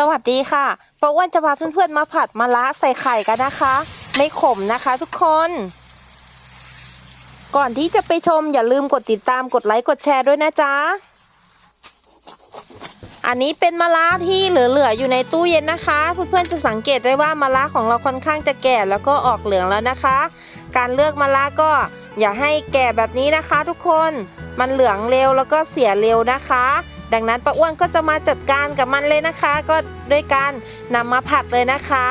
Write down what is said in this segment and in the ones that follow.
สวัสดีค่ะป้าอ้วนจะพาเพื่อนๆมาผัดมะระใส่ไข่กันนะคะ ไม่ขมนะคะทุกคน ก่อนที่จะไปชมอย่าลืมกดติดตามกดไลค์กดแชร์ด้วยนะจ๊ะ อันนี้เป็นมะระที่เหลือๆอยู่ในตู้เย็นนะคะ เพื่อนๆจะสังเกตได้ว่ามะระของเราค่อนข้างจะแก่แล้วก็ออกเหลืองแล้วนะคะ การเลือกมะระก็อย่าให้แก่แบบนี้นะคะ ทุกคน มันเหลืองเร็วแล้วก็เสียเร็วนะคะ ดังนั้นป้าอ้วนก็จะมาจัดการกับมันเลยนะคะ ก็ด้วยการนำมาผัดเลยนะคะ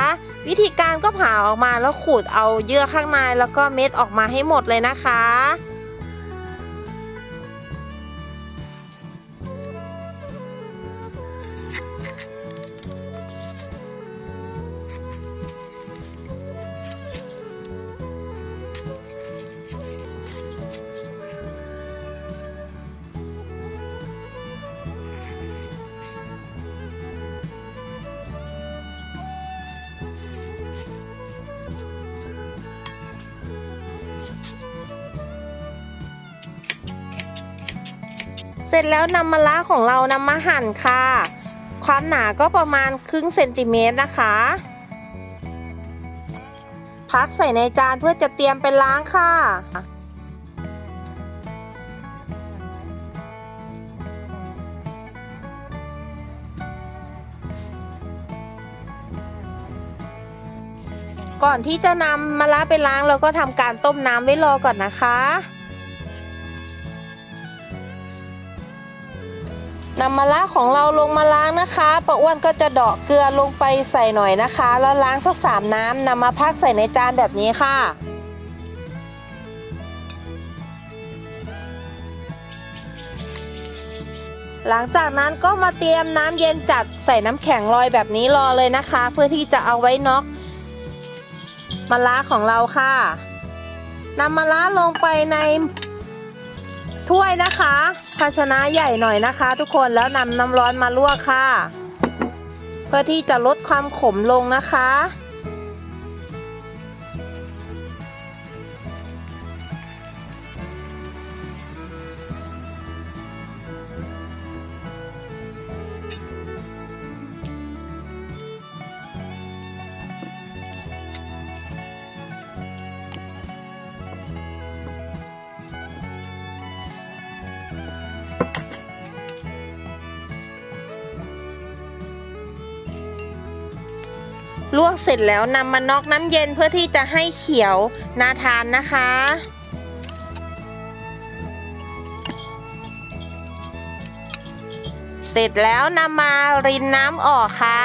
วิธีการก็ผ่าออกมาแล้วขูดเอาเยื่อข้างในแล้วก็เม็ดออกมาให้หมดเลยนะคะ เสร็จแล้วนำมะระของเรานำมาหั่นค่ะ ความหนาก็ประมาณครึ่งเซนติเมตรนะคะ พักใส่ในจานเพื่อจะเตรียมไปล้างค่ะก่อนที่จะนำมะระไปล้างเราก็ทำการต้มน้ำไว้รอก่อนนะคะ นำมะระของเราลงมาล้างนะคะป้าอ้วนก็จะเดาะเกลือลงไปใส่หน่อยนะคะ แล้วล้างสักสามน้ำนำมาพักใส่ในจานแบบนี้ค่ะ หลังจากนั้นก็มาเตรียมน้ำเย็นจัดใส่น้ำแข็งลอยแบบนี้รอเลยนะคะ เพื่อที่จะเอาไว้น็อกมะระของเราค่ะนำมะระลงไปใน ถ้วยนะคะ ภาชนะใหญ่หน่อยนะคะ ทุกคนแล้วนำน้ำร้อนมาลวกค่ะ เพื่อที่จะลดความขมลงนะคะ ลวกเสร็จแล้วนำมานอกน้ำเย็นเพื่อที่จะให้เขียวน่าทานนะคะ เสร็จแล้วนำมารินน้ำออกค่ะ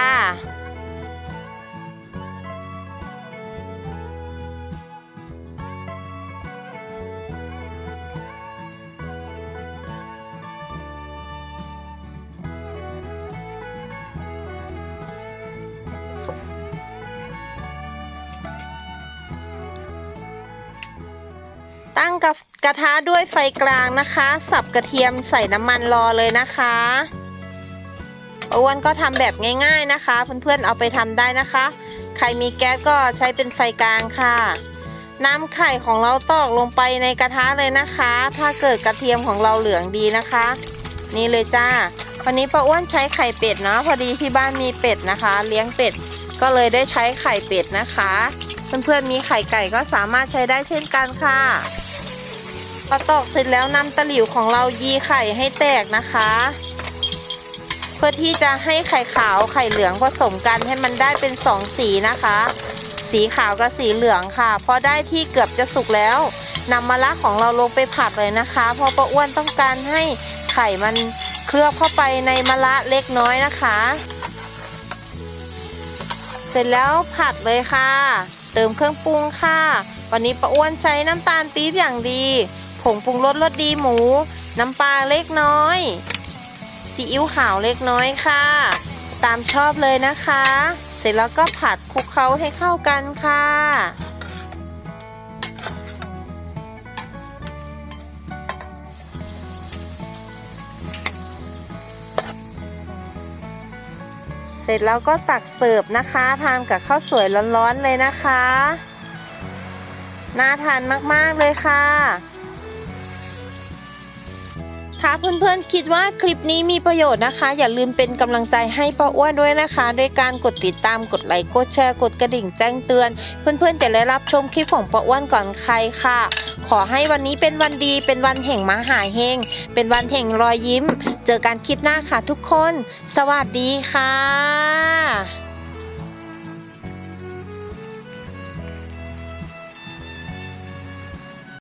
ตั้งกับกระทะด้วยไฟกลางนะคะ สับกระเทียมใส่น้ำมันรอเลยนะคะอ้วนก็ทำแบบง่าย ๆนะคะ เพื่อนๆเอาไปทำได้นะคะ ใครมีแก๊สก็ใช้เป็นไฟกลางค่ะน้ำไข่ของเราตอกลงไปในกระทะเลยนะคะ ถ้าเกิดกระเทียมของเราเหลืองดีนะคะ นี่เลยจ้าวันนี้ป้าอ้วนใช้ไข่เป็ดเนาะพอดีที่บ้านมีเป็ดนะคะ เลี้ยงเป็ด ก็เลยได้ใช้ไข่เป็ดนะคะ เพื่อนๆมีไข่ไก่ก็สามารถใช้ได้เช่นกันค่ะพอตอกเสร็จแล้วนำตะหลิวของเรายีไข่ให้แตกนะคะ เพื่อที่จะให้ไข่ขาวไข่เหลืองผสมกันให้มันได้เป็นสองสีนะคะ สีขาวกับสีเหลืองค่ะ พอได้ที่เกือบจะสุกแล้วนำมะระของเราลงไปผัดเลยนะคะ เพราะป้าอ้วนต้องการให้ไข่มันเคลือบเข้าไปในมะระเล็กน้อยนะคะ เสร็จแล้วผัดเลยค่ะ เติมเครื่องปรุงค่ะ วันนี้ป้าอ้วนใช้น้ำตาลปี๊บอย่างดี ผงปรุงรสรสดีหมู น้ำปลาเล็กน้อย ซีอิ๊วขาวเล็กน้อยค่ะ ตามชอบเลยนะคะ เสร็จแล้วก็ผัดคลุกเคล้าให้เข้ากันค่ะ เสร็จแล้วก็ตักเสิร์ฟนะคะ ทานกับข้าวสวยร้อนๆเลยนะคะ น่าทานมากๆเลยค่ะ ถ้าเพื่อนๆคิดว่าคลิปนี้มีประโยชน์นะคะ อย่าลืมเป็นกำลังใจให้ป้าอ้วนด้วยนะคะ โดยการกดติดตามกดไลค์กดแชร์กดกระดิ่งแจ้งเตือน เพื่อนๆจะได้รับชมคลิปของป้าอ้วนก่อนใครค่ะ ขอให้วันนี้เป็นวันดีเป็นวันแห่งมหาเฮงเป็นวันแห่งรอยยิ้ม เจอกันคลิปหน้าค่ะทุกคน สวัสดีค่ะ